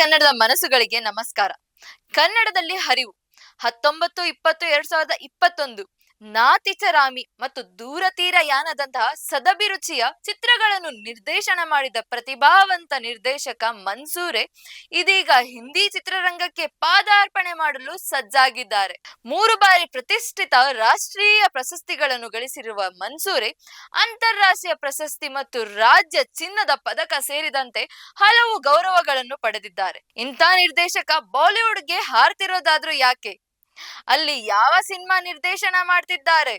ಕನ್ನಡದ ಮನಸ್ಸುಗಳಿಗೆ ನಮಸ್ಕಾರ. ಕನ್ನಡದಲ್ಲಿ ಹರಿವು ಹತ್ತೊಂಬತ್ತು ಇಪ್ಪತ್ತು ಎರಡ್ ಸಾವಿರದ ಇಪ್ಪತ್ತೊಂದು. ನಾತಿಚರಾಮಿ ಮತ್ತು ದೂರತೀರ ಯಾನದಂತಹ ಸದಭಿರುಚಿಯ ಚಿತ್ರಗಳನ್ನು ನಿರ್ದೇಶನ ಮಾಡಿದ ಪ್ರತಿಭಾವಂತ ನಿರ್ದೇಶಕ ಮನ್ಸೂರೆ ಇದೀಗ ಹಿಂದಿ ಚಿತ್ರರಂಗಕ್ಕೆ ಪಾದಾರ್ಪಣೆ ಮಾಡಲು ಸಜ್ಜಾಗಿದ್ದಾರೆ. ಮೂರು ಬಾರಿ ಪ್ರತಿಷ್ಠಿತ ರಾಷ್ಟ್ರೀಯ ಪ್ರಶಸ್ತಿಗಳನ್ನು ಗಳಿಸಿರುವ ಮನ್ಸೂರೆ ಅಂತಾರಾಷ್ಟ್ರೀಯ ಪ್ರಶಸ್ತಿ ಮತ್ತು ರಾಜ್ಯ ಚಿನ್ನದ ಪದಕ ಸೇರಿದಂತೆ ಹಲವು ಗೌರವಗಳನ್ನು ಪಡೆದಿದ್ದಾರೆ. ಇಂಥ ನಿರ್ದೇಶಕ ಬಾಲಿವುಡ್ಗೆ ಹಾರ್ತಿರೋದಾದ್ರೂ ಯಾಕೆ? ಅಲ್ಲಿ ಯಾವ ಸಿನಿಮಾ ನಿರ್ದೇಶನ ಮಾಡ್ತಿದ್ದಾರೆ?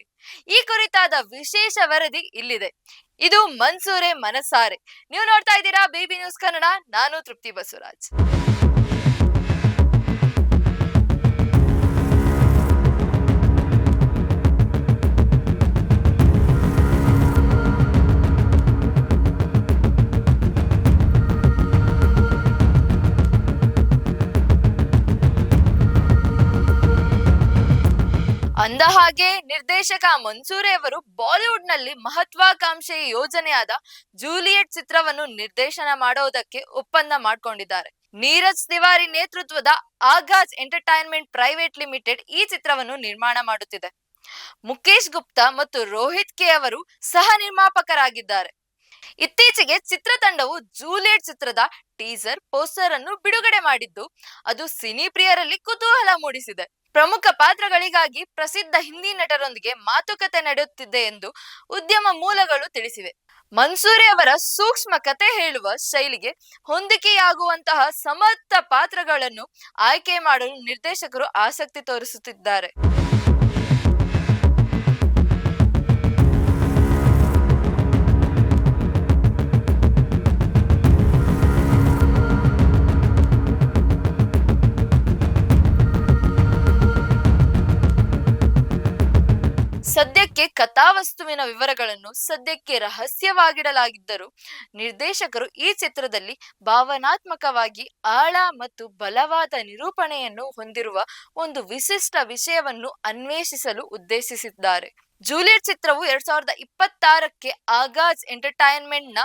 ಈ ಕುರಿತಾದ ವಿಶೇಷ ವರದಿ ಇಲ್ಲಿದೆ. ಇದು ಮನ್ಸೂರೆ ಮನಸಾರೆ. ನೀವು ನೋಡ್ತಾ ಇದ್ದೀರಾ ಬೇಬಿ ನ್ಯೂಸ್ ಕನ್ನಡ, ನಾನು ತೃಪ್ತಿ ಬಸವರಾಜ್. ಅಂದ ಹಾಗೆ ನಿರ್ದೇಶಕ ಮನ್ಸೂರೆ ಅವರು ಬಾಲಿವುಡ್ನಲ್ಲಿ ಮಹತ್ವಾಕಾಂಕ್ಷೆಯ ಯೋಜನೆಯಾದ ಜೂಲಿಯಟ್ ಚಿತ್ರವನ್ನು ನಿರ್ದೇಶನ ಮಾಡೋದಕ್ಕೆ ಒಪ್ಪಂದ ಮಾಡಿಕೊಂಡಿದ್ದಾರೆ. ನೀರಜ್ ತಿವಾರಿ ನೇತೃತ್ವದ ಆಗಾಜ್ ಎಂಟರ್ಟೈನ್ಮೆಂಟ್ ಪ್ರೈವೇಟ್ ಲಿಮಿಟೆಡ್ ಈ ಚಿತ್ರವನ್ನು ನಿರ್ಮಾಣ ಮಾಡುತ್ತಿದೆ. ಮುಖೇಶ್ ಗುಪ್ತಾ ಮತ್ತು ರೋಹಿತ್ ಕೆ ಅವರು ಸಹ ನಿರ್ಮಾಪಕರಾಗಿದ್ದಾರೆ. ಇತ್ತೀಚೆಗೆ ಚಿತ್ರತಂಡವು ಜೂಲಿಯಟ್ ಚಿತ್ರದ ಟೀಸರ್, ಪೋಸ್ಟರ್ ಅನ್ನು ಬಿಡುಗಡೆ ಮಾಡಿದ್ದು, ಅದು ಸಿನಿ ಪ್ರಿಯರಲ್ಲಿ ಕುತೂಹಲ ಮೂಡಿಸಿದೆ. ಪ್ರಮುಖ ಪಾತ್ರಗಳಿಗಾಗಿ ಪ್ರಸಿದ್ಧ ಹಿಂದಿ ನಟರೊಂದಿಗೆ ಮಾತುಕತೆ ನಡೆಯುತ್ತಿದೆ ಎಂದು ಉದ್ಯಮ ಮೂಲಗಳು ತಿಳಿಸಿವೆ. ಮನ್ಸೂರಿ ಅವರ ಸೂಕ್ಷ್ಮ ಕತೆ ಹೇಳುವ ಶೈಲಿಗೆ ಹೊಂದಿಕೆಯಾಗುವಂತಹ ಸಮರ್ಥ ಪಾತ್ರಗಳನ್ನು ಆಯ್ಕೆ ಮಾಡಲು ನಿರ್ದೇಶಕರು ಆಸಕ್ತಿ ತೋರಿಸುತ್ತಿದ್ದಾರೆ. ಸದ್ಯಕ್ಕೆ ಕಥಾವಸ್ತುವಿನ ವಿವರಗಳನ್ನು ಸದ್ಯಕ್ಕೆ ರಹಸ್ಯವಾಗಿಡಲಾಗಿದ್ದರೂ ನಿರ್ದೇಶಕರು ಈ ಚಿತ್ರದಲ್ಲಿ ಭಾವನಾತ್ಮಕವಾಗಿ ಆಳ ಮತ್ತು ಬಲವಾದ ನಿರೂಪಣೆಯನ್ನು ಹೊಂದಿರುವ ಒಂದು ವಿಶಿಷ್ಟ ವಿಷಯವನ್ನು ಅನ್ವೇಷಿಸಲು ಉದ್ದೇಶಿಸಿದ್ದಾರೆ. ಜೂಲಿಯಟ್ ಚಿತ್ರವು ಎರಡ್ ಸಾವಿರದ ಇಪ್ಪತ್ತಾರಕ್ಕೆ ಆಗಾಜ್ ಎಂಟರ್ಟೈನ್ಮೆಂಟ್ನ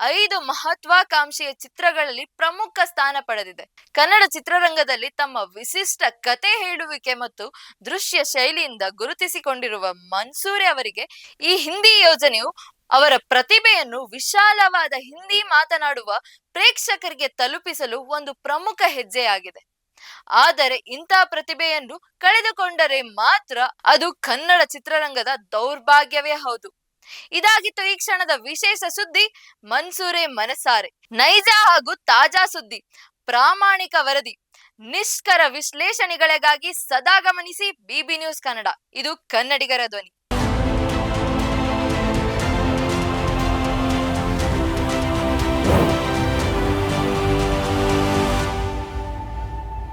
ಐದು ಮಹತ್ವಾಕಾಂಕ್ಷೆಯ ಚಿತ್ರಗಳಲ್ಲಿ ಪ್ರಮುಖ ಸ್ಥಾನ ಪಡೆದಿದೆ. ಕನ್ನಡ ಚಿತ್ರರಂಗದಲ್ಲಿ ತಮ್ಮ ವಿಶಿಷ್ಟ ಕತೆ ಹೇಳುವಿಕೆ ಮತ್ತು ದೃಶ್ಯ ಶೈಲಿಯಿಂದ ಗುರುತಿಸಿಕೊಂಡಿರುವ ಮನ್ಸೂರಿ ಅವರಿಗೆ ಈ ಹಿಂದಿ ಯೋಜನೆಯು ಅವರ ಪ್ರತಿಭೆಯನ್ನು ವಿಶಾಲವಾದ ಹಿಂದಿ ಮಾತನಾಡುವ ಪ್ರೇಕ್ಷಕರಿಗೆ ತಲುಪಿಸಲು ಒಂದು ಪ್ರಮುಖ ಹೆಜ್ಜೆಯಾಗಿದೆ. ಆದರೆ ಇಂಥ ಪ್ರತಿಭೆಯನ್ನು ಕಳೆದುಕೊಂಡರೆ ಮಾತ್ರ ಅದು ಕನ್ನಡ ಚಿತ್ರರಂಗದ ದೌರ್ಭಾಗ್ಯವೇ ಹೌದು. ಇದಾಗಿತ್ತು ಈ ಕ್ಷಣದ ವಿಶೇಷ ಸುದ್ದಿ, ಮನ್ಸೂರೆ ಮನಸಾರೆ. ನೈಜ ಹಾಗೂ ತಾಜಾ ಸುದ್ದಿ, ಪ್ರಾಮಾಣಿಕ ವರದಿ, ನಿಷ್ಕರ ವಿಶ್ಲೇಷಣೆಗಳಿಗಾಗಿ ಸದಾ ಗಮನಿಸಿ ಬಿಬಿ ನ್ಯೂಸ್ ಕನ್ನಡ. ಇದು ಕನ್ನಡಿಗರ ಧ್ವನಿ.